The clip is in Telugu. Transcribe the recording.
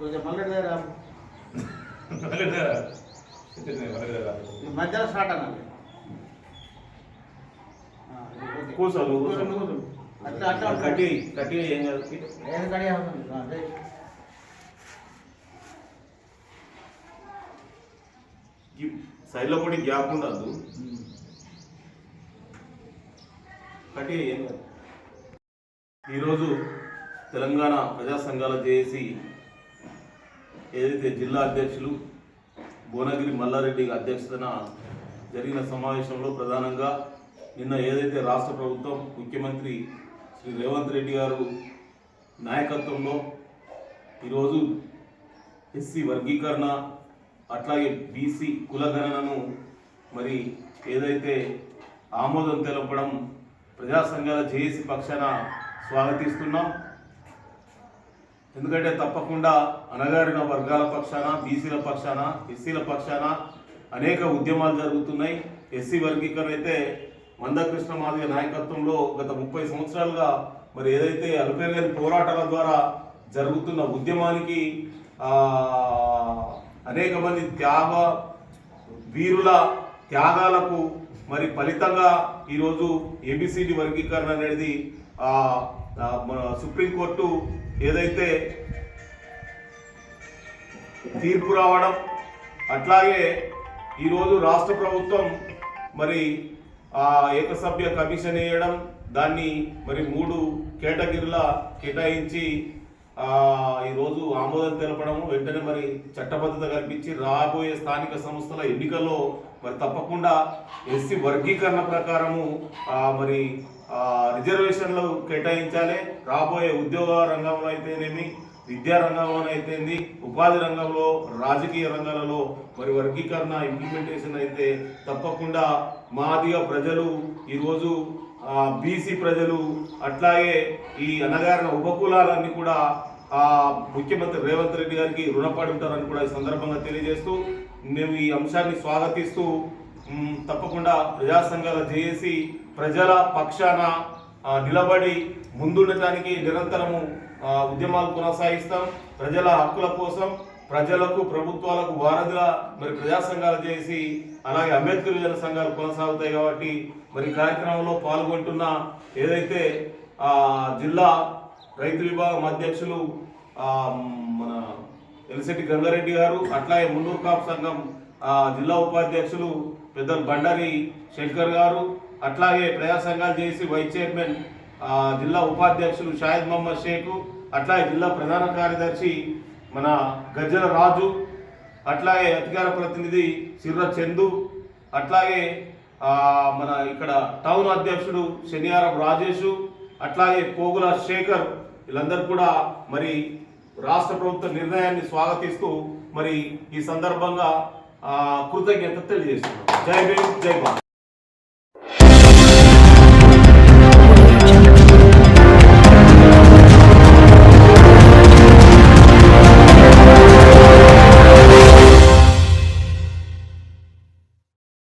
కొంచెం మల్లెడి దగ్గర మధ్యలో స్టార్ట్ అన్నది ఆ, ఇది ఓకే. కూర్చో, నువ్వు కూర్చో. కూర్చో, కూర్చో. అట్లా అట్లా కట్టి కట్టి ఏం కాదు ఏది కడిగి అవుతుంది ఆ, అదే. సైడ్లో కూడా గ్యాప్ ఉండద్దు ఉమ్. కట్టి ఏం కాదు ఈరోజు తెలంగాణ ప్రజా సంఘాల జేఏసీ ఏదైతే జిల్లా అధ్యక్షులు భువనగిరి మల్లారెడ్డి అధ్యక్షతన జరిగిన సమావేశంలో ప్రధానంగా నిన్న ఏదైతే రాష్ట్ర ప్రభుత్వం ముఖ్యమంత్రి శ్రీ రేవంత్ రెడ్డి గారు నాయకత్వంలో ఈరోజు ఎస్సీ వర్గీకరణ అట్లాగే బీసీ కులగణనను మరి ఏదైతే ఆమోదం తెలపడం ప్రజా సంఘాల జేఏసీ పక్షాన స్వాగతిస్తున్నాం. ఎందుకంటే తప్పకుండా అణగారిన వర్గాల పక్షాన బీసీల పక్షాన ఎస్సీల పక్షాన అనేక ఉద్యమాలు జరుగుతున్నాయి. ఎస్సీ వర్గీకరణ అయితే మందకృష్ణ మాదిగ నాయకత్వంలో గత ముప్పై సంవత్సరాలుగా మరి ఏదైతే అల్పేరుగని పోరాటాల ద్వారా జరుగుతున్న ఉద్యమానికి అనేక మంది త్యాగ వీరుల త్యాగాలకు మరి ఫలితంగా ఈరోజు ఏబిసిడి వర్గీకరణ అనేది మన సుప్రీంకోర్టు ఏదైతే తీర్పు రావడం అట్లాగే ఈరోజు రాష్ట్ర ప్రభుత్వం మరి ఆ ఏకసభ్య కమిషన్ వేయడం దాన్ని మరి మూడు కేటగిరీల కేటాయించి ఈరోజు ఆమోదం తెలపడము వెంటనే మరి చట్టబద్ధత కల్పించి రాబోయే స్థానిక సంస్థల ఎన్నికల్లో మరి తప్పకుండా ఎస్సీ వర్గీకరణ ప్రకారము మరి రిజర్వేషన్లు కేటాయించాలి. రాబోయే ఉద్యోగ రంగంలో అయితేనేమి విద్యారంగంలోనైతే అయితేంది ఉపాధి రంగంలో రాజకీయ రంగాలలో మరి వర్గీకరణ ఇంప్లిమెంటేషన్ అయితే తప్పకుండా మాదిగా ప్రజలు ఈరోజు బీసీ ప్రజలు అట్లాగే ఈ అనగారిన ఉపకులాలన్నీ కూడా ముఖ్యమంత్రి రేవంత్ రెడ్డి గారికి రుణపడి ఉంటారని కూడా ఈ సందర్భంగా తెలియజేస్తూ మేము ఈ అంశాన్ని స్వాగతిస్తూ తప్పకుండా ప్రజా చేసి ప్రజల పక్షాన నిలబడి ముందుండటానికి నిరంతరము ఉద్యమాలు కొనసాగిస్తాం. ప్రజల హక్కుల కోసం ప్రజలకు ప్రభుత్వాలకు వారధిగా మరి ప్రజా సంఘాలు చేసి అలాగే అంబేద్కర్ జన సంఘాలు కొనసాగుతాయి కాబట్టి మరి కార్యక్రమంలో పాల్గొంటున్న ఏదైతే జిల్లా రైతు విభాగం అధ్యక్షులు మన ఎలిశెట్టి గంగారెడ్డి గారు అట్లాగే మున్నూరు కాపు సంఘం జిల్లా ఉపాధ్యక్షులు పెద్దలు బండారి శంకర్ గారు అట్లాగే ప్రజా సంఘాలు చేసి వైస్ చైర్మన్ జిల్లా ఉపాధ్యక్షులు షాహిద్ మహమ్మద్ షేక్ అట్లాగే జిల్లా ప్రధాన కార్యదర్శి మన గజ్జల రాజు అట్లాగే అధికార ప్రతినిధి సిర్ర చందు అట్లాగే మన ఇక్కడ టౌన్ అధ్యక్షుడు శనివారం రాజేషు అట్లాగే పోగుల శేఖర్ వీళ్ళందరూ కూడా మరి రాష్ట్ర ప్రభుత్వ నిర్ణయాన్ని స్వాగతిస్తూ మరి ఈ సందర్భంగా కృతజ్ఞత తెలియజేస్తున్నాం. జై భీమ్ జై భారత్.